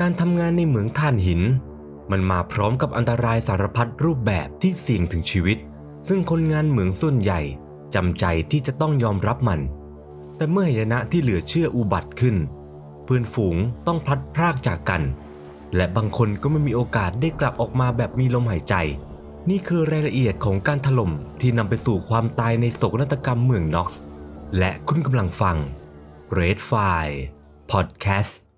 การทำงานในเหมืองถ่านหิน มันมาพร้อมกับอันตรายสารพัดรูปแบบที่เสี่ยงถึงชีวิต ซึ่งคนงานเหมืองส่วนใหญ่จำใจที่จะต้องยอมรับมัน แต่เมื่อหายนะที่เหลือเชื่ออุบัติขึ้น เพื่อนฝูงต้องพลัดพรากจากกัน และบางคนก็ไม่มีโอกาสได้กลับออกมาแบบมีลมหายใจ นี่คือรายละเอียดของการถล่มที่นำไปสู่ความตายในโศกนาฏกรรมเมืองน็อกซ์และคุณกำลังฟัง Red File Podcast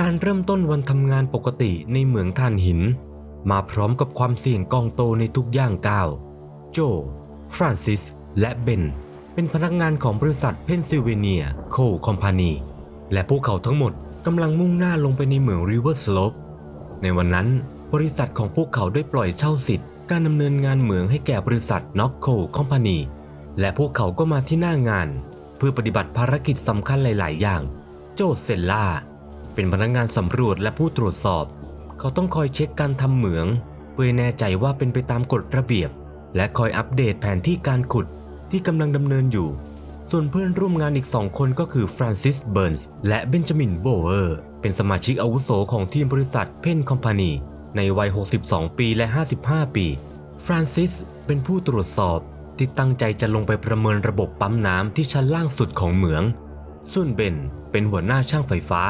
การเริ่มต้นวันทำงานปกติในเหมืองถ่านหิน มาพร้อมกับความเสี่ยงกองโตในทุกย่างก้าว โจ ฟรานซิส และเบน เป็นพนักงานของบริษัทเพนซิลเวเนียโคคอมพานี และพวกเขาทั้งหมดกำลังมุ่งหน้าลงไปในเหมืองริเวอร์สโลปในวันนั้นบริษัทของพวกเขาได้ปล่อยเช่าสิทธิ์การดำเนินงานเหมืองให้แก่บริษัทน็อกโคคอมพานี และพวกเขาก็มาที่หน้างาน เพื่อปฏิบัติภารกิจสำคัญหลาย ๆ อย่าง โจเซลล่า เป็นพนักงานสำรวจและผู้ตรวจสอบ เขาต้องคอยเช็คการทำเหมือง เพื่อแน่ใจว่าเป็นไปตามกฎระเบียบ และคอยอัปเดตแผนที่การขุดที่กำลังดำเนินอยู่ ส่วนเพื่อนร่วมงานอีกสองคนก็คือฟรานซิสเบิร์นส์และเบนจามินโบเออร์ เป็นสมาชิกอาวุโสของทีมบริษัทเพนคอมพานีในวัย 62 ปีและ 55 ปี ฟรานซิสเป็นผู้ตรวจสอบที่ตั้งใจจะลงไปประเมินระบบปั๊มน้ำที่ชั้นล่างสุดของเหมือง ส่วนเบนเป็นหัวหน้าช่างไฟฟ้า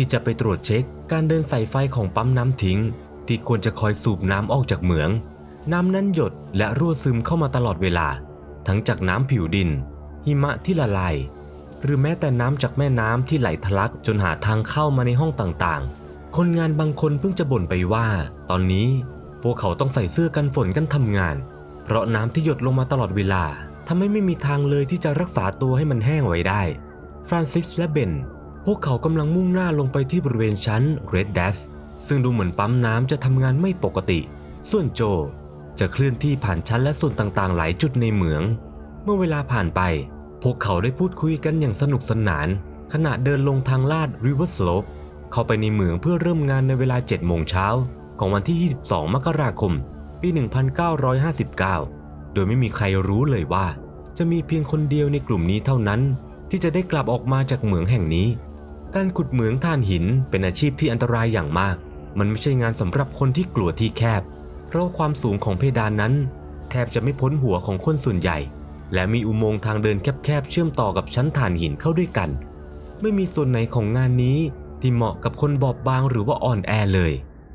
ที่จะไปตรวจเช็คการเดินสายไฟของปั๊มน้ำทิ้ง ที่ควรจะคอยสูบน้ำออกจากเหมือง น้ำนั้นหยดและรั่วซึมเข้ามาตลอดเวลา ทั้งจากน้ำผิวดิน หิมะที่ละลาย หรือแม้แต่น้ำจากแม่น้ำที่ไหลทะลักจนหาทางเข้ามาในห้องต่างๆ คนงานบางคนเพิ่งจะบ่นไปว่า ตอนนี้พวกเขาต้องใส่เสื้อกันฝนกันทำงาน เพราะน้ำที่หยดลงมาตลอดเวลาทำให้ไม่มีทางเลยที่จะรักษาตัวให้มันแห้งไว้ได้ ฟรานซิสและเบน วกเขากำลังมุ่งหน้าลงไปที่บริเวณชั้น Red Dash ซึ่งดูเหมือนปั๊มน้ำจะทำงานไม่ปกติ ส่วนโจ จะเคลื่อนที่ผ่านชั้นและส่วนต่างๆ หลายจุดในเหมือง เมื่อเวลาผ่านไป พวกเขาได้พูดคุยกันอย่างสนุกสนาน ขณะเดินลงทางลาด River Slope เข้าไปในเหมืองเพื่อเริ่มงานในเวลา7โมงเช้าของวันที่ 22 มกราคม ปี 1959 โดยไม่มีใครรู้เลยว่า จะมีเพียงคนเดียวในกลุ่มนี้เท่านั้น ที่จะได้กลับออกมาจากเหมืองแห่งนี้ การขุดเหมืองถ่านหินเป็นอาชีพที่อันตรายอย่างมาก มันไม่ใช่งานสำหรับคนที่กลัวที่แคบ เพราะความสูงของเพดานนั้น แทบจะไม่พ้นหัวของคนส่วนใหญ่ และมีอุโมงค์ทางเดินแคบๆเชื่อมต่อกับชั้นถ่านหินเข้าด้วยกัน ไม่มีส่วนไหนของงานนี้ที่เหมาะกับคนบอบบางหรือว่าอ่อนแอเลย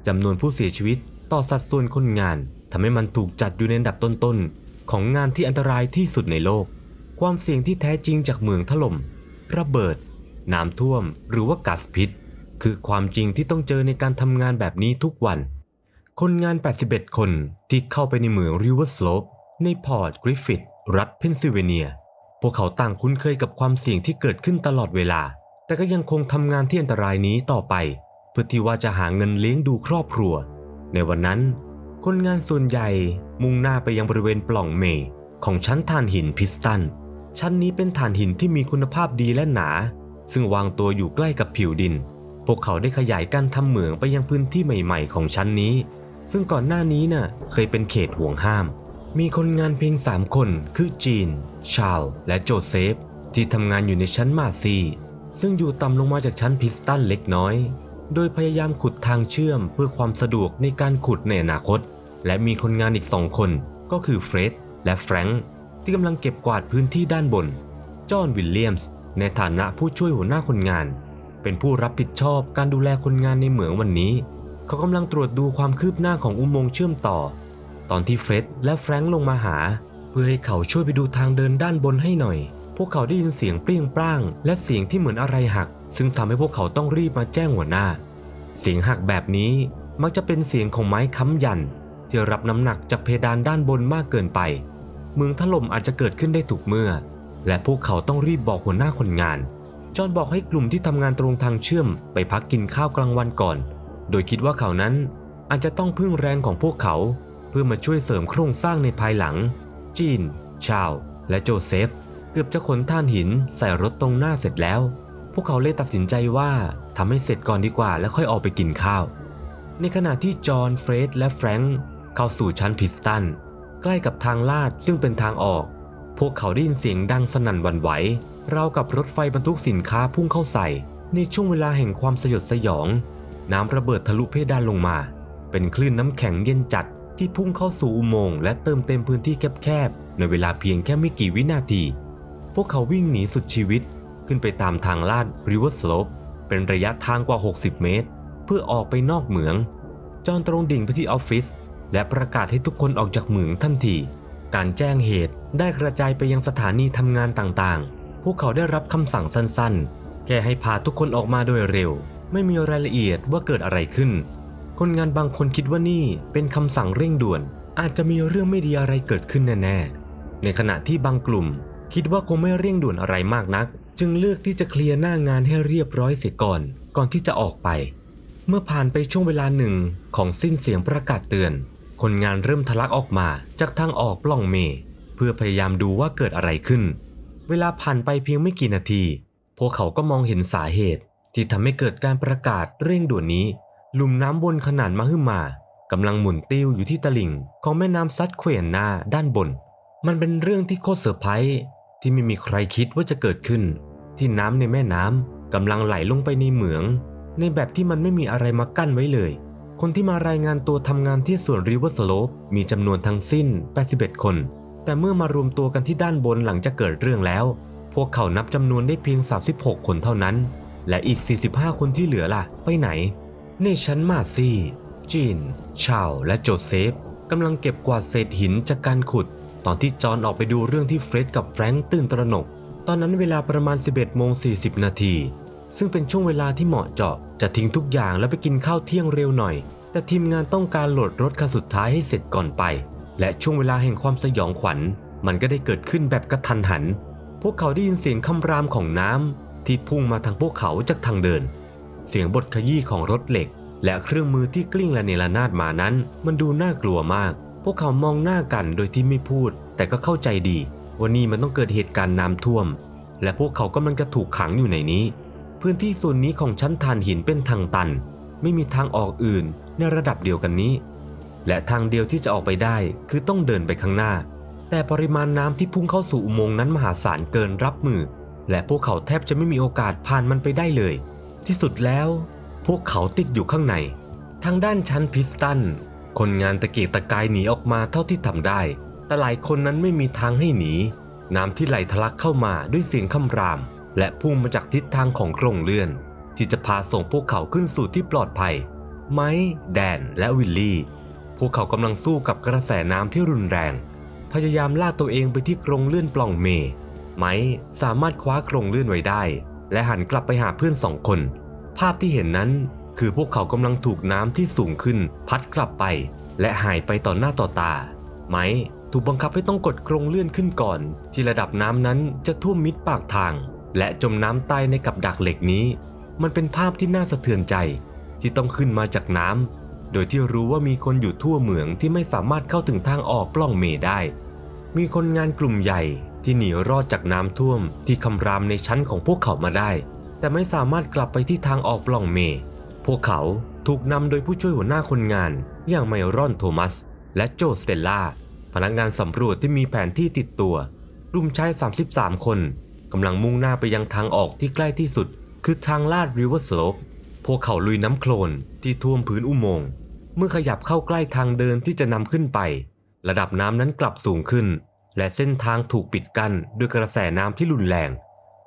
จำนวนผู้เสียชีวิตต่อสัดส่วนคนงานทำให้มันถูกจัดอยู่ในอันดับต้นๆของงานที่อันตรายที่สุดในโลก ความเสี่ยงที่แท้จริงจากเมืองถล่มระเบิด น้ำท่วม หรือว่าก๊าซพิษ คือความจริงที่ต้องเจอในการทำงานแบบนี้ทุกวัน คนงาน 81 คนที่เข้าไปในเหมืองริเวอร์สโลปในพอร์ตกริฟฟิธรัฐเพนซิลเวเนีย พวกเขาต่างคุ้นเคยกับความเสี่ยงที่เกิดขึ้นตลอดเวลา แต่ก็ยังคงทำงานที่อันตรายนี้ต่อไป เพื่อที่ว่าจะหาเงินเลี้ยงดูครอบครัว ในวันนั้น คนงานส่วนใหญ่มุ่งหน้าไปยังบริเวณปล่องเม ของชั้นถ่านหินพิสตัน ชั้นนี้เป็นถ่านหินที่มีคุณภาพดีและหนา ซึ่งวางตัวอยู่ใกล้กับผิวดิน พวกเขาได้ขยายการทำเหมืองไปยังพื้นที่ใหม่ๆ ของชั้นนี้ ซึ่งก่อนหน้านี้น่ะเคยเป็นเขตห่วงห้าม มีคนงานเพียง3คนคือจีน ชาวและโจเซฟ ที่ทำงานอยู่ในชั้นมาซี ซึ่งอยู่ต่ำลงมาจากชั้นพิสตันเล็กน้อย โดยพยายามขุดทางเชื่อมเพื่อความสะดวกในการขุดในอนาคต และมีคนงานอีกสองคนก็คือเฟร็ดและแฟรงค์ที่กำลังเก็บกวาดพื้นที่ด้านบน จอห์นวิลเลียมส์ ในฐานะผู้ช่วยหัวหน้าคนงาน เป็นผู้รับผิดชอบการดูแลคนงานในเหมืองวันนี้ เขากำลังตรวจดูความคืบหน้าของอุโมงค์เชื่อมต่อ ตอนที่เฟร็ดและแฟรงค์ลงมาหา เพื่อให้เขาช่วยไปดูทางเดินด้านบนให้หน่อย พวกเขาได้ยินเสียงเปรี้ยงปร้าง และเสียงที่เหมือนอะไรหัก ซึ่งทำให้พวกเขาต้องรีบมาแจ้งหัวหน้า เสียงหักแบบนี้มักจะเป็นเสียงของไม้ค้ำยันที่รับน้ำหนักจากเพดานด้านบนมากเกินไป เมืองถล่มอาจจะเกิดขึ้นได้ทุกเมื่อ และพวกเขาต้องรีบบอกหัวหน้าคนงาน จอห์นบอกให้กลุ่มที่ทำงานตรงทางเชื่อมไปพักกินข้าวกลางวันก่อน โดยคิดว่าเขานั้นอาจจะต้องพึ่งแรงของพวกเขา เพื่อมาช่วยเสริมโครงสร้างในภายหลัง จีน ชาว และโจเซฟ เกือบจะขนท่านหินใส่รถตรงหน้าเสร็จแล้ว พวกเขาเลยตัดสินใจว่าทำให้เสร็จก่อนดีกว่า แล้วค่อยออกไปกินข้าว ในขณะที่จอห์นเฟรดและแฟรงค์เข้าสู่ชั้นพิสตันใกล้กับทางลาดซึ่งเป็นทางออก พวกเขาได้ยินเสียงดังสนั่นวันไหวราวกับรถไฟบรรทุกสินค้าพุ่งเข้าใส่ ในช่วงเวลาแห่งความสยดสยอง น้ำระเบิดทะลุเพดานลงมา เป็นคลื่นน้ำแข็งเย็นจัดที่พุ่งเข้าสู่อุโมงค์และเติมเต็มพื้นที่แคบๆ ในเวลาเพียงแค่ไม่กี่วินาที พวกเขาวิ่งหนีสุดชีวิต ขึ้นไปตามทางลาดริเวอร์สโลปเป็นระยะทางกว่า 60 เมตร เพื่อออกไปนอกเหมือง จอห์นตรงดิ่งไปที่ออฟฟิศและประกาศให้ทุกคนออกจากเหมืองทันที การแจ้งเหตุ ได้กระจายไปยังสถานีทำงานต่างๆ พวกเขาได้รับคำสั่งสั้นๆ แค่ให้พาทุกคนออกมาโดยเร็ว ไม่มีรายละเอียดว่าเกิดอะไรขึ้น คนงานบางคนคิดว่านี่เป็นคำสั่งเร่งด่วน อาจจะมีเรื่องไม่ดีอะไรเกิดขึ้นแน่ๆ ในขณะที่บางกลุ่ม คิดว่าคงไม่เร่งด่วนอะไรมากนัก จึงเลือกที่จะเคลียร์หน้างานให้เรียบร้อยเสียก่อน ก่อนที่จะออกไป เมื่อผ่านไปช่วงเวลาหนึ่งของสิ้นเสียงประกาศเตือน คนงานเริ่มทะลักออกมาจากทางออกปล่องเม เพื่อพยายามดูว่าเกิดอะไรขึ้น เวลาผ่านไปเพียงไม่กี่นาที พวกเขาก็มองเห็นสาเหตุ ที่ทำให้เกิดการประกาศเร่งด่วนนี้ หลุมน้ำบนขนาดมหึมากำลังหมุนติ้วอยู่ที่ตลิ่งของแม่น้ำซัดเขวนนาด้านบน มันเป็นเรื่องที่โคตรเซอร์ไพรส์ที่ไม่มีใครคิดว่าจะเกิดขึ้น ที่น้ำในแม่น้ำกำลังไหลลงไปในเหมือง ในแบบที่มันไม่มีอะไรมากั้นไว้เลย คนที่มารายงานตัวทำงานที่ส่วนริเวอร์สโลปมีจำนวนทั้งสิ้น 81 คน แต่เมื่อมารวมตัวกันที่ด้านบนหลังจากเกิดเรื่องแล้ว พวกเขานับจำนวนได้เพียง 36 คนเท่านั้น และอีก 45 คนที่เหลือล่ะ ไปไหน ในชั้นมาซี่ จีน ชาวและโจเซฟกำลังเก็บกวาดเศษหินจากการขุด ตอนที่จอห์นออกไปดูเรื่องที่เฟร็ดกับแฟรงค์ตื่นตระหนก ตอนนั้นเวลาประมาณ 11โมง40 นาที ซึ่งเป็นช่วงเวลาที่เหมาะเจาะ จะทิ้งทุกอย่างแล้วไปกินข้าวเที่ยงเร็วหน่อย แต่ทีมงานต้องการโหลดรถคันสุดท้ายให้เสร็จก่อนไป และช่วงเวลาแห่งความสยองขวัญ มันก็ได้เกิดขึ้นแบบกระทันหัน พวกเขาได้ยินเสียงคำรามของน้ำที่พุ่งมาทางพวกเขาจากทางเดิน เสียงบทขยี้ของรถเหล็ก และเครื่องมือที่กลิ้งและเนรนาดมานั้น มันดูน่ากลัวมาก พวกเขามองหน้ากันโดยที่ไม่พูด แต่ก็เข้าใจดีว่านี่มันต้องเกิดเหตุการณ์น้ำท่วม และพวกเขากำลังจะถูกขังอยู่ในนี้ พื้นที่ส่วนนี้ของชั้นฐานหินเป็นทางตัน ไม่มีทางออกอื่นในระดับเดียวกันนี้ และทางเดียวที่จะออกไปได้คือต้องเดินไปข้างหน้า แต่ปริมาณน้ำที่พุ่งเข้าสู่อุโมงค์นั้นมหาศาลเกินรับมือ และพวกเขาแทบจะไม่มีโอกาสผ่านมันไปได้เลย ที่สุดแล้ว พวกเขาติดอยู่ข้างใน ทางด้านชั้นพิสตัน คนงานตะเกียกตะกายหนีออกมาเท่าที่ทำได้ แต่หลายคนนั้นไม่มีทางให้หนี น้ำที่ไหลทะลักเข้ามาด้วยเสียงคำราม และพุ่งมาจากทิศทางของโครงเลื่อน ที่จะพาส่งพวกเขาขึ้นสู่ที่ปลอดภัย ไมค์แดนและวิลลี่ พวกเขากำลังสู้กับกระแสน้ำที่รุนแรง พยายามลากตัวเองไปที่โครงเลื่อนปล่องเมไมค์สามารถคว้าโครงเลื่อนไว้ได้ และหันกลับไปหาเพื่อนสองคน ภาพที่เห็นนั้นคือพวกเขากำลังถูกน้ำที่สูงขึ้น พัดกลับไป และหายไปต่อหน้าต่อตา ไมค์ถูกบังคับให้ต้องกดโครงเลื่อนขึ้นก่อน ที่ระดับน้ำนั้นจะท่วมมิดปากทาง และจมน้ำใตายในกับดักเหล็กนี้ มันเป็นภาพที่น่าสะเทือนใจ ที่ต้องขึ้นมาจากน้ำ โดยที่รู้ว่ามีคนอยู่ทั่วเหมืองที่ไม่สามารถเข้าถึงทางออกปล่องเมได้ มีคนงานกลุ่มใหญ่ที่หนีรอดจากน้ำท่วมที่คำรามในชั้นของพวกเขามาได้ แต่ไม่สามารถกลับไปที่ทางออกปล่องเม พวกเขาถูกนำโดยผู้ช่วยหัวหน้าคนงาน อย่างไมรอนโทมัส และโจสเตลล่า พนักงานสำรวจที่มีแผนที่ติดตัวรุ่มชาย 33 คนกำลังมุ่งหน้าไปยังทางออกที่ใกล้ที่สุด คือทางลาดริเวอร์สโลปพวกเขาลุยน้ำโคลนที่ท่วมพื้นอุโมงค์ เมื่อขยับเข้าใกล้ทางเดินที่จะนำขึ้นไป ระดับน้ำนั้นกลับสูงขึ้น และเส้นทางถูกปิดกั้นด้วยกระแสน้ำที่รุนแรง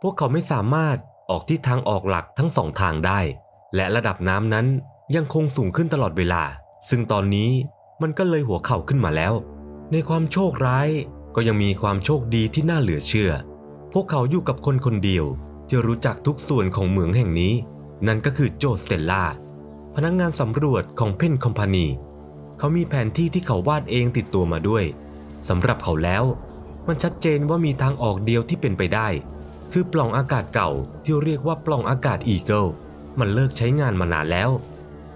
พวกเขาไม่สามารถออกที่ทางออกหลักทั้งสองทางได้ และระดับน้ำนั้นยังคงสูงขึ้นตลอดเวลา ซึ่งตอนนี้มันก็เลยหัวเข่าขึ้นมาแล้ว ในความโชคร้ายก็ยังมีความโชคดีที่น่าเหลือเชื่อ พวกเขาอยู่กับคนคนเดียวที่รู้จักทุกส่วนของเหมืองแห่งนี้ นั่นก็คือโจสเตลล่า พนักงานสำรวจของเพนคอมพานีเขามีแผนที่ที่เขาวาดเองติดตัวมาด้วยสำหรับเขาแล้ว มันชัดเจนว่ามีทางออกเดียวที่เป็นไปได้ คือปล่องอากาศเก่าที่เรียกว่าปล่องอากาศอีเกิลมันเลิกใช้งานมานานแล้ว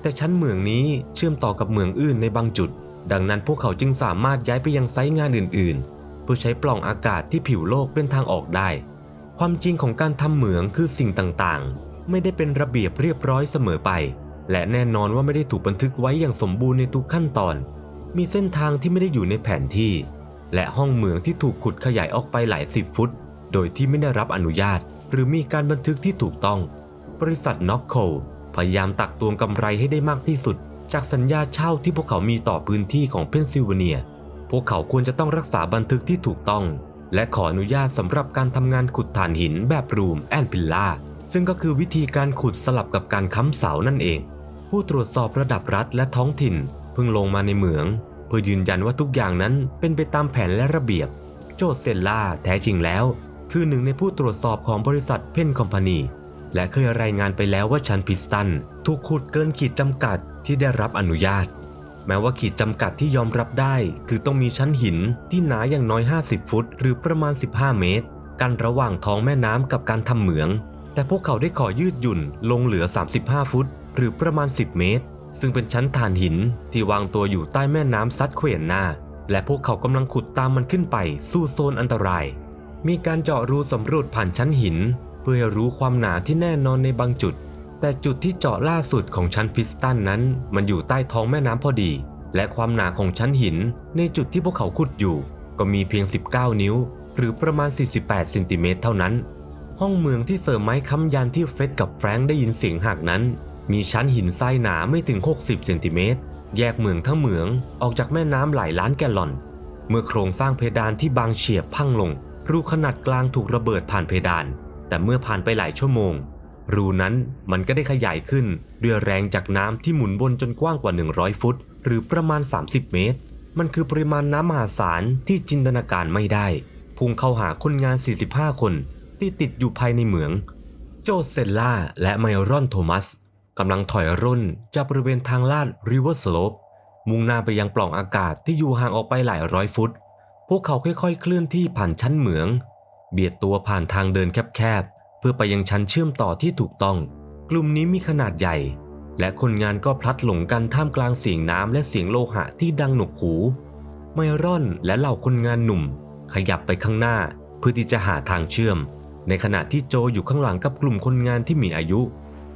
แต่ชั้นเมืองนี้เชื่อมต่อกับเมืองอื่นในบางจุด ดังนั้นพวกเขาจึงสามารถย้ายไปยังไซต์งานอื่น ๆ เพื่อใช้ปล่องอากาศที่ผิวโลกเป็นทางออกได้ ความจริงของการทำเหมืองคือสิ่งต่างๆ ไม่ได้เป็นระเบียบเรียบร้อยเสมอไป และแน่นอนว่าไม่ได้ถูกบันทึกไว้อย่างสมบูรณ์ในทุกขั้นตอน มีเส้นทางที่ไม่ได้อยู่ในแผนที่ และห้องเหมืองที่ถูกขุดขยายออกไปหลายสิบฟุต โดยที่ไม่ได้รับอนุญาต หรือมีการบันทึกที่ถูกต้อง บริษัทน็อกโคพยายามตักตวงกำไรให้ได้มากที่สุด จากสัญญาเช่าที่พวกเขามีต่อพื้นที่ของเพนซิลเวเนีย พวกเขาควรจะต้องรักษาบันทึกที่ถูกต้อง และขออนุญาตสำหรับการทำงานขุดถ่านหินแบบรูมแอนพิลล่าซึ่งก็คือวิธีการขุดสลับกับการค้ำเสานั่นเอง ผู้ตรวจสอบระดับรัฐและท้องถิ่นเพิ่งลงมาในเหมือง เพื่อยืนยันว่าทุกอย่างนั้นเป็นไปตามแผนและระเบียบ โจเซลล่าแท้จริงแล้ว คือหนึ่งในผู้ตรวจสอบของบริษัทเพนคอมพานีและเคยรายงานไปแล้วว่าชั้นพิสตันถูกขุดเกินขีดจำกัดที่ได้รับอนุญาต แม้ว่าขีดจำกัดที่ยอมรับได้ คือต้องมีชั้นหินที่หนาอย่างน้อย 50 ฟุต หรือประมาณ 15 เมตร กันระหว่างท้องแม่น้ำกับการทำเหมือง แต่พวกเขาได้ขอยืดหยุ่นลงเหลือ 35 ฟุต หรือประมาณ 10 เมตร ซึ่งเป็นชั้นถ่านหินที่วางตัวอยู่ใต้แม่น้ำซัดเขวนหน้า และพวกเขากำลังขุดตามมันขึ้นไปสู่โซนอันตราย มีการเจาะรูสำรวจผ่านชั้นหิน เพื่อรู้ความหนาที่แน่นอนในบางจุด แต่จุดที่เจาะล่าสุดของชั้นพิสตันนั้น มันอยู่ใต้ท้องแม่น้ำพอดี และความหนาของชั้นหิน ในจุดที่พวกเขาขุดอยู่ ก็มีเพียง 19 นิ้ว หรือประมาณ 48เซนติเมตรเท่านั้นห้องเมืองที่เสริมไม้ค้ำยันที่เฟร็ดกับแฟรงค์ได้ยินเสียงหักนั้น มีชั้นหินทรายหนาไม่ถึง 60 เซนติเมตร แยกเมืองทั้งเหมืองออกจากแม่น้ำหลายล้านแกลลอน เมื่อโครงสร้างเพดานที่บางเฉียบพังลง รูขนาดกลางถูกระเบิดผ่านเพดาน แต่เมื่อผ่านไปหลายชั่วโมง รูนั้นมันก็ได้ขยายขึ้นด้วยแรงจากน้ำที่หมุนวนจนกว้างกว่า 100 ฟุต หรือประมาณ 30 เมตร มันคือปริมาณน้ำมหาศาลที่จินตนาการไม่ได้พุ่งเข้าหาคนงาน 45 คนที่ติดอยู่ภายในเหมือง โจเซลล่าและไมรอนโทมัส กำลังถอยร่นจากบริเวณทางลาดริเวอร์สโลปมุ่งหน้าไปยังปล่องอากาศที่อยู่ห่างออกไปหลายร้อยฟุต พวกเขาค่อยๆ เคลื่อนที่ผ่านชั้นเหมือง เบียดตัวผ่านทางเดินแคบๆ เพื่อไปยังชั้นเชื่อมต่อที่ถูกต้อง กลุ่มนี้มีขนาดใหญ่ และคนงานก็พลัดหลงกันท่ามกลางเสียงน้ำและเสียงโลหะที่ดังหนวกหู ไมรอนและเหล่าคนงานหนุ่ม ขยับไปข้างหน้า เพื่อที่จะหาทางเชื่อม ในขณะที่โจอยู่ข้างหลังกับกลุ่มคนงานที่มีอายุ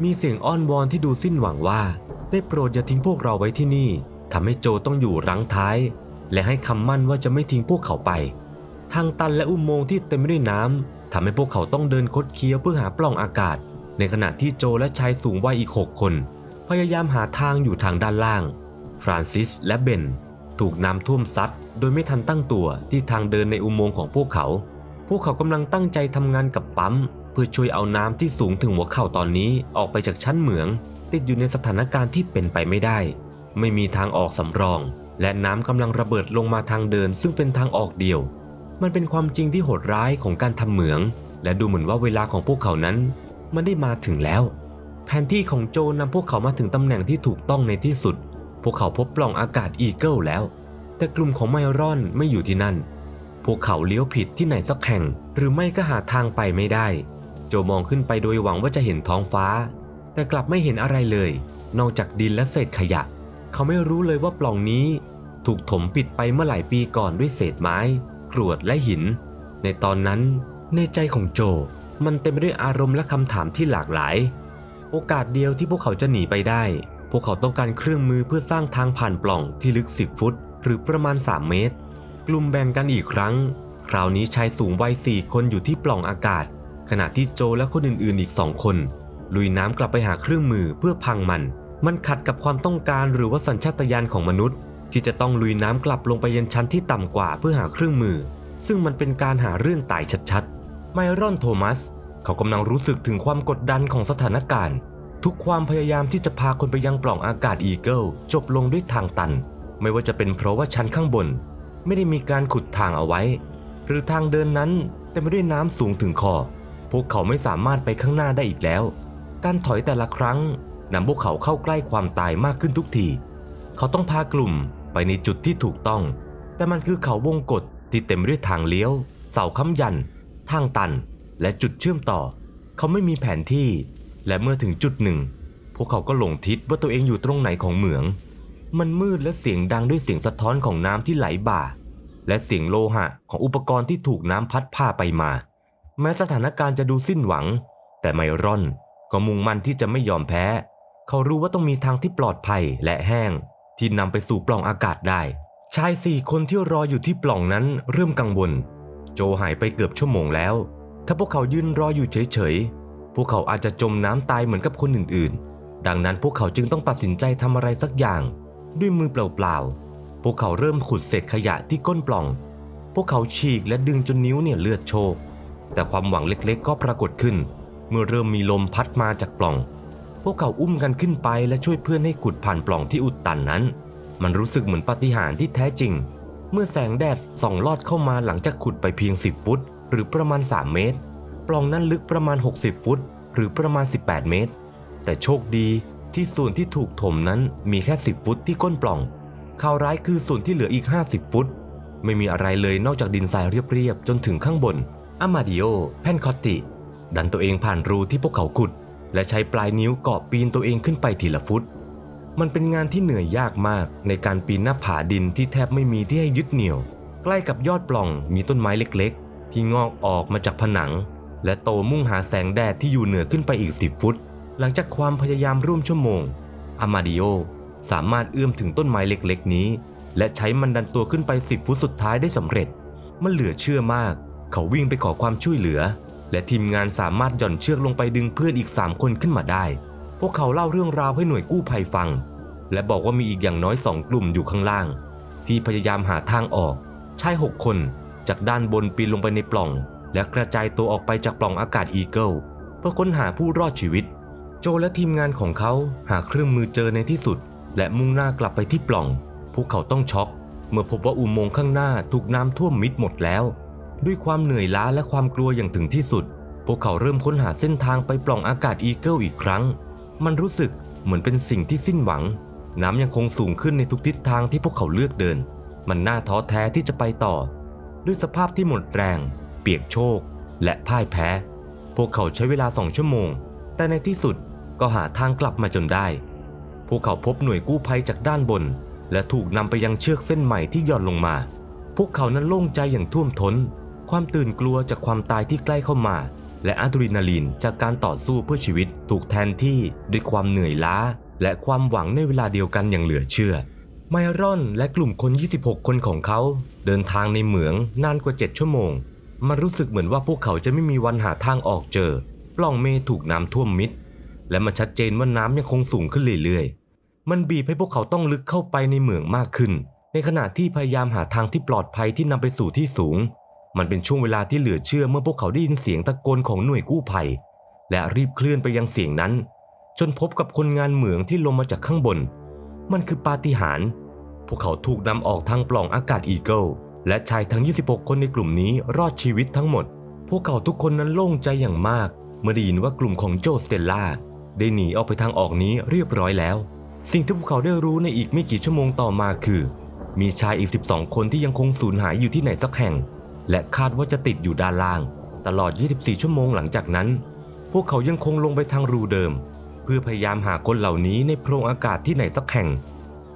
มีเสียงอ้อนวอนที่ดูสิ้นหวังว่า ได้โปรดอย่าทิ้งพวกเราไว้ที่นี่ทำให้โจต้องอยู่รั้งท้าย และให้คำมั่นว่าจะไม่ทิ้งพวกเขาไป ทางตันและอุโมงค์ที่เต็มไปด้วยน้ำทำให้พวกเขาต้องเดินคดเคี้ยวเพื่อหาปล่องอากาศ ในขณะที่โจและชายสูงวัยอีก6คน พยายามหาทางอยู่ทางด้านล่าง ฟรานซิสและเบนถูกน้ำท่วมซัดโดยไม่ทันตั้งตัวที่ทางเดินในอุโมงค์ของพวกเขา พวกเขากำลังตั้งใจทำงานกับปั๊ม เพื่อช่วยเอาน้ำที่สูงถึงหัวเข่าตอนนี้ออกไปจากชั้นเหมือง ติดอยู่ในสถานการณ์ที่เป็นไปไม่ได้ ไม่มีทางออกสำรอง และน้ำกำลังระเบิดลงมาทางเดิน ซึ่งเป็นทางออกเดียว มันเป็นความจริงที่โหดร้ายของการทำเหมือง และดูเหมือนว่าเวลาของพวกเขานั้น มันได้มาถึงแล้ว แผนที่ของโจนำพวกเขามาถึงตำแหน่งที่ถูกต้องในที่สุด พวกเขาพบปล่องอากาศอีเกิลแล้ว แต่กลุ่มของไมรอนไม่อยู่ที่นั่นพวกเขาเลี้ยวผิดที่ไหนสักแห่ง หรือไม่ก็หาทางไปไม่ได้ โจมองขึ้นไปโดยหวังว่าจะเห็นท้องฟ้า แต่กลับไม่เห็นอะไรเลย นอกจากดินและเศษขยะ เขาไม่รู้เลยว่าปล่องนี้ ถูกถมปิดไปเมื่อหลายปีก่อนด้วยเศษไม้ กรวดและหิน ในตอนนั้น ในใจของโจมันเต็มไปด้วยอารมณ์และคำถามที่หลากหลาย โอกาสเดียวที่พวกเขาจะหนีไปได้ พวกเขาต้องการเครื่องมือเพื่อสร้างทางผ่านปล่องที่ลึก 10 ฟุต หรือประมาณ 3 เมตร กลุ่มแบ่งกันอีกครั้ง คราวนี้ชายสูงวัย4คนอยู่ที่ปล่องอากาศ ณะที่โจและคนอื่นๆ อีก2คน ลุยน้ำกลับไปหาเครื่องมือเพื่อพังมัน มันขัดกับความต้องการหรือว่าสัญชาตญาณของมนุษย์ ที่จะต้องลุยน้ำกลับลงไปยังชั้นที่ต่ำกว่าเพื่อหาเครื่องมือ ซึ่งมันเป็นการหาเรื่องตายชัดๆ ไมรอนโทมัส เขากำลังรู้สึกถึงความกดดันของสถานการณ์ ทุกความพยายามที่จะพาคนไปยังปล่องอากาศอีเกิลจบลงด้วยทางตัน ไม่ว่าจะเป็นเพราะว่าชั้นข้างบน ไม่ได้มีการขุดทางเอาไว้ หรือทางเดินนั้นเต็มไปด้วยน้ำสูงถึงคอ พวกเขาไม่สามารถไปข้างหน้าได้อีกแล้ว การถอยแต่ละครั้งนำพวกเขาเข้าใกล้ความตายมากขึ้นทุกที เขาต้องพากลุ่มไปในจุดที่ถูกต้อง แต่มันคือเขาวงกฏที่เต็มด้วยทางเลี้ยว เสาค้ำยัน ทางตัน และจุดเชื่อมต่อ เขาไม่มีแผนที่ และเมื่อถึงจุดหนึ่ง พวกเขาก็หลงทิศว่าตัวเองอยู่ตรงไหนของเหมือง มันมืดและเสียงดังด้วยเสียงสะท้อนของน้ำที่ไหลบ่า และเสียงโลหะของอุปกรณ์ที่ถูกน้ำพัดพาไปมา แม้สถานการณ์จะดูสิ้นหวัง แต่ไมรอนก็มุ่งมั่นที่จะไม่ยอมแพ้ เขารู้ว่าต้องมีทางที่ปลอดภัยและแห้ง ที่นำไปสู่ปล่องอากาศได้ ชายสี่คนที่รออยู่ที่ปล่องนั้นเริ่มกังวล โจหายไปเกือบชั่วโมงแล้ว ถ้าพวกเขายืนรออยู่เฉยๆ พวกเขาอาจจะจมน้ำตายเหมือนกับคนอื่นๆ ดังนั้นพวกเขาจึงต้องตัดสินใจทำอะไรสักอย่าง ด้วยมือเปล่าๆ พวกเขาเริ่มขุดเศษขยะที่ก้นปล่อง พวกเขาฉีกและดึงจนนิ้วเนี่ยเลือดโชก แต่ความหวังเล็กๆ ก็ปรากฏขึ้น เมื่อเริ่มมีลมพัดมาจากปล่อง พวกเขาอุ้มกันขึ้นไปและช่วยเพื่อนให้ขุดผ่านปล่องที่อุดตันนั้น มันรู้สึกเหมือนปาฏิหาริย์ที่แท้จริง เมื่อแสงแดดส่องลอดเข้ามาหลังจากขุดไปเพียง 10 ฟุต หรือประมาณ 3 เมตร ปล่องนั้นลึกประมาณ 60 ฟุต หรือประมาณ 18 เมตร แต่โชคดีที่ส่วนที่ถูกถมนั้นมีแค่ 10 ฟุตที่ก้นปล่องข่าวร้ายคือส่วนที่เหลืออีก 50 ฟุต ไม่มีอะไรเลยนอกจากดินทรายเรียบๆจนถึงข้างบน อามาดิโอแพนคอตติ ดันตัวเองผ่านรูที่พวกเขาขุด และใช้ปลายนิ้วเกาะปีนตัวเองขึ้นไปทีละฟุต มันเป็นงานที่เหนื่อยยากมากในการปีนหน้าผาดินที่แทบไม่มีที่ให้ยึดเหนี่ยว ใกล้กับยอดปล่องมีต้นไม้เล็กๆ ที่งอกออกมาจากผนัง และโตมุ่งหาแสงแดดที่อยู่เหนือขึ้นไปอีก10ฟุต หลังจากความพยายามร่วมชั่วโมงอามาดิโอสามารถเอื้อมถึงต้นไม้เล็กๆ นี้ และใช้มันดันตัวขึ้นไป10ฟุตสุดท้ายได้สำเร็จ มันเหลือเชื่อมาก เขาวิ่งไปขอความช่วยเหลือ และทีมงานสามารถหย่อนเชือกลงไปดึงเพื่อนอีก 3 คนขึ้นมาได้ พวกเขาเล่าเรื่องราวให้หน่วยกู้ภัยฟัง และบอกว่ามีอีกอย่างน้อยสองกลุ่มอยู่ข้างล่าง ที่พยายามหาทางออก ชายหกคน จากด้านบนปีนลงไปในปล่อง และกระจายตัวออกไปจากปล่องอากาศอีเกิลเพื่อค้นหาผู้รอดชีวิต โจและทีมงานของเขาหาเครื่องมือเจอในที่สุด และมุ่งหน้ากลับไปที่ปล่อง พวกเขาต้องช็อกเมื่อพบว่าอุโมงค์ข้างหน้าถูกน้ำท่วมมิดหมดแล้ว ด้วยความเหนื่อยล้าและความกลัวอย่างถึงที่สุด พวกเขาเริ่มค้นหาเส้นทางไปปล่องอากาศอีเกิลอีกครั้ง มันรู้สึกเหมือนเป็นสิ่งที่สิ้นหวัง น้ำยังคงสูงขึ้นในทุกทิศทางที่พวกเขาเลือกเดิน มันน่าท้อแท้ที่จะไปต่อ ด้วยสภาพที่หมดแรง เปียกโชก และพ่ายแพ้ พวกเขาใช้เวลาสองชั่วโมง แต่ในที่สุดก็หาทางกลับมาจนได้ พวกเขาพบหน่วยกู้ภัยจากด้านบน และถูกนำไปยังเชือกเส้นใหม่ที่หย่อนลงมา พวกเขานั้นโล่งใจอย่างท่วมท้น ความตื่นกลัวจากความตายที่ใกล้เข้ามา และอะดรีนาลีนจากการต่อสู้เพื่อชีวิตถูกแทนที่ด้วยความเหนื่อยล้า และความหวังในเวลาเดียวกันอย่างเหลือเชื่อ ไมรอนและกลุ่มคน 26 คนของเขา เดินทางในเหมืองนานกว่า 7 ชั่วโมง มันรู้สึกเหมือนว่าพวกเขาจะไม่มีวันหาทางออกเจอ ปล่องเมถูกน้ำท่วมมิด และมันชัดเจนว่าน้ำยังคงสูงขึ้นเรื่อยๆ มันบีบให้พวกเขาต้องลึกเข้าไปในเหมืองมากขึ้น ในขณะที่พยายามหาทางที่ปลอดภัยที่นำไปสู่ที่สูง มันเป็นช่วงเวลาที่เหลือเชื่อเมื่อพวกเขาได้ยินเสียงตะโกนของหน่วยกู้ภัย และรีบเคลื่อนไปยังเสียงนั้น จนพบกับคนงานเหมืองที่ลงมาจากข้างบน มันคือปาฏิหาริย์พวกเขาถูกนำออกทางปล่องอากาศอีเกิลและชายทั้ง 26 คนในกลุ่มนี้รอดชีวิตทั้งหมด พวกเขาทุกคนนั้นโล่งใจอย่างมาก เมื่อได้ยินว่ากลุ่มของโจสเตลล่าได้หนีออกไปทางออกนี้เรียบร้อยแล้ว สิ่งที่พวกเขาได้รู้ในอีกไม่กี่ชั่วโมงต่อมาคือ มีชายอีก 12 คนที่ยังคงสูญหายอยู่ที่ไหนสักแห่ง และคาดว่าจะติดอยู่ด้านล่าง ตลอด 24 ชั่วโมงหลังจากนั้น พวกเขายังคงลงไปทางรูเดิม เพื่อพยายามหาคนเหล่านี้ในโพรงอากาศที่ไหนสักแห่ง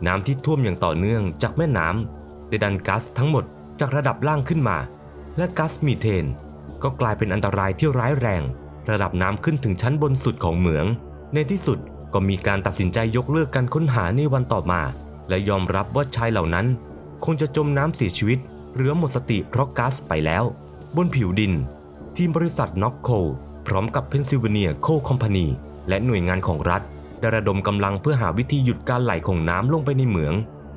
น้ำที่ท่วมอย่างต่อเนื่องจากแม่น้ำได้ดันก๊าซทั้งหมดจากระดับล่างขึ้นมา และก๊าซมีเทน ก็กลายเป็นอันตรายที่ร้ายแรง ระดับน้ำขึ้นถึงชั้นบนสุดของเหมือง ในที่สุดก็มีการตัดสินใจยกเลิกการค้นหาในวันต่อมา และยอมรับว่าชายเหล่านั้น คงจะจมน้ำเสียชีวิต เหรือหมดสติเพราะก๊าซไปแล้ว บนผิวดิน ทีมบริษัทน็อกโคพร้อมกับเพนซิลเวเนียโคคอมพานีและหน่วยงานของรัฐได้ระดมกำลังเพื่อหาวิธีหยุดการไหลของน้ำลงไปในเหมือง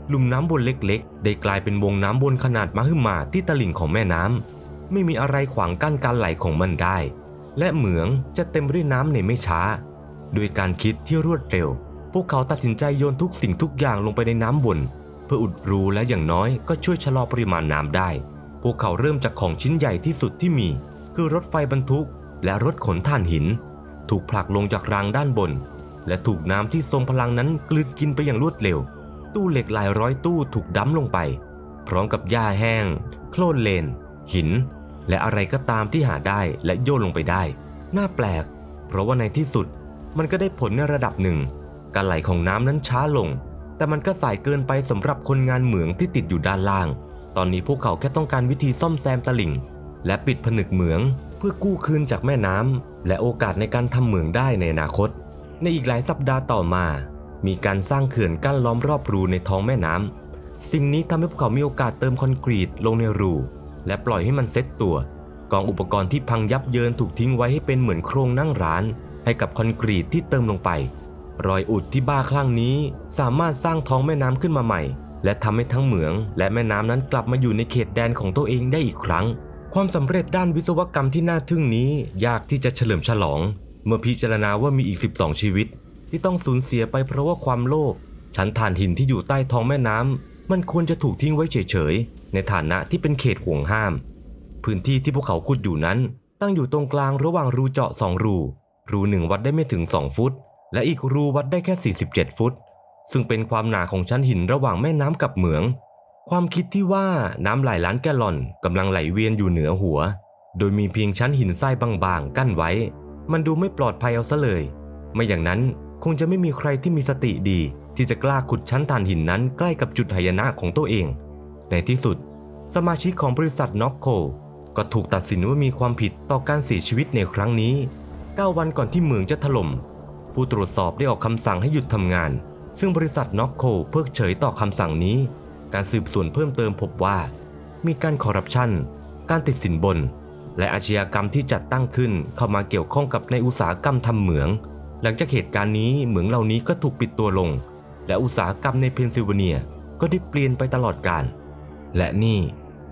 หลุมน้ำบนเล็กๆ ได้กลายเป็นวงน้ำบนขนาดมหึมาที่ตลิ่งของแม่น้ำไม่มีอะไรขวางกั้นการไหลของมันได้ และเหมืองจะเต็มด้วยน้ำในไม่ช้า โดยการคิดที่รวดเร็ว พวกเขาตัดสินใจโยนทุกสิ่งทุกอย่างลงไปในน้ำบน พื่ออุดรูและอย่างน้อยก็ช่วยชะลอปริมาณน้ำได้ พวกเขาเริ่มจากของชิ้นใหญ่ที่สุดที่มี คือรถไฟบรรทุก และรถขนถ่านหิน ถูกผลักลงจากรางด้านบน และถูกน้ำที่ทรงพลังนั้นกลืนกินไปอย่างรวดเร็ว ตู้เหล็กหลายร้อยตู้ถูกดั้มลงไป พร้อมกับหญ้าแห้ง โคลนเลน หิน และอะไรก็ตามที่หาได้และโยนลงไปได้ น่าแปลก เพราะว่าในที่สุดมันก็ได้ผลในระดับหนึ่ง การไหลของน้ำนั้นช้าลง แต่มันก็สายเกินไปสำหรับคนงานเหมืองที่ติดอยู่ด้านล่าง ตอนนี้พวกเขาแค่ต้องการวิธีซ่อมแซมตลิ่ง และปิดผนึกเหมืองเพื่อกู้คืนจากแม่น้ำและโอกาสในการทำเหมืองได้ในอนาคต ในอีกหลายสัปดาห์ต่อมา มีการสร้างเขื่อนกั้นล้อมรอบรูในท้องแม่น้ำสิ่งนี้ทำให้พวกเขามีโอกาสเติมคอนกรีตลงในรู และปล่อยให้มันเซ็ตตัว กองอุปกรณ์ที่พังยับเยินถูกทิ้งไว้ให้เป็นเหมือนโครงนั่งร้าน ให้กับคอนกรีตที่เติมลงไป รอยอุดที่บ้าคลั่งนี้สามารถสร้างท้องแม่น้ำขึ้นมาใหม่ และทำให้ทั้งเหมือง และแม่น้ำนั้นกลับมาอยู่ในเขตแดนของตัวเองได้อีกครั้ง ความสำเร็จด้านวิศวกรรมที่น่าทึ่งนี้ ยากที่จะเฉลิมฉลอง เมื่อพิจารณาว่ามีอีก 12 ชีวิต ที่ต้องสูญเสียไปเพราะว่าความโลภชั้นถ่านหินที่อยู่ใต้ท้องแม่น้ำมันควรจะถูกทิ้งไว้เฉยๆในฐานะที่เป็นเขตห่วงห้าม พื้นที่ที่พวกเขาขุดอยู่นั้น ตั้งอยู่ตรงกลางระหว่างรูเจาะสองรูรูหนึ่งวัดได้ไม่ถึง 2 ฟุต และอีกรูวัดได้แค่ 47 ฟุต ซึ่งเป็นความหนาของชั้นหินระหว่างแม่น้ำกับเหมือง ความคิดที่ว่าน้ำหลายล้านแกลลอนกำลังไหลเวียนอยู่เหนือหัว โดยมีเพียงชั้นหินทรายบางๆ กั้นไว้ มันดูไม่ปลอดภัยเอาซะเลย ไม่อย่างนั้นคงจะไม่มีใครที่มีสติดี ที่จะกล้าขุดชั้นถ่านหินนั้นใกล้กับจุดหายนะของตัวเอง ในที่สุด สมาชิกของบริษัทน็อกโคก็ถูกตัดสินว่ามีความผิดต่อการเสียชีวิตในครั้งนี้ 9 วันก่อนที่เหมืองจะถล่ม ผู้ตรวจสอบได้ออกคำสั่งให้หยุดทำงาน ซึ่งบริษัทน็อกโคเพิกเฉยต่อคำสั่งนี้ การสืบสวนเพิ่มเติมพบว่า มีการคอร์รัปชัน การติดสินบน และอาชญากรรมที่จัดตั้งขึ้นเข้ามาเกี่ยวข้องกับในอุตสาหกรรมทำเหมือง หลังจากเหตุการณ์นี้เหมืองเหล่านี้ก็ถูกปิดตัวลง และอุตสาหกรรมในเพนซิลเวเนียก็ได้เปลี่ยนไปตลอดกาลและนี่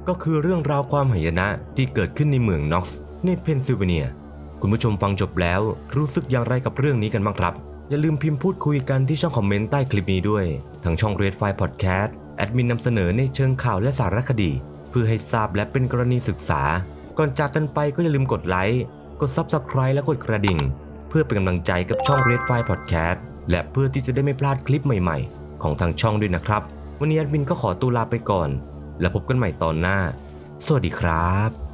ก็คือเรื่องราวความหายนะที่เกิดขึ้นในเมืองน็อกซ์ในเพนซิลเวเนีย คุณผู้ชมฟังจบแล้ว รู้สึกอย่างไรกับเรื่องนี้กันบ้างครับ อย่าลืมพิมพ์พูดคุยกันที่ช่องคอมเมนต์ใต้คลิปนี้ด้วย ทางช่อง Red File Podcast แอดมินนำเสนอในเชิงข่าวและสารคดี เพื่อให้ทราบและเป็นกรณีศึกษา ก่อนจากกันไปก็อย่าลืมกดไลค์กด Subscribe และกดกระดิ่ง เพื่อเป็นกำลังใจกับช่อง Red File Podcast และเพื่อที่จะได้ไม่พลาดคลิปใหม่ๆ ของทางช่องด้วยนะครับ วันนี้แอดมินก็ขอตัวลาไปก่อน แล้วพบกันใหม่ตอนหน้า สวัสดีครับ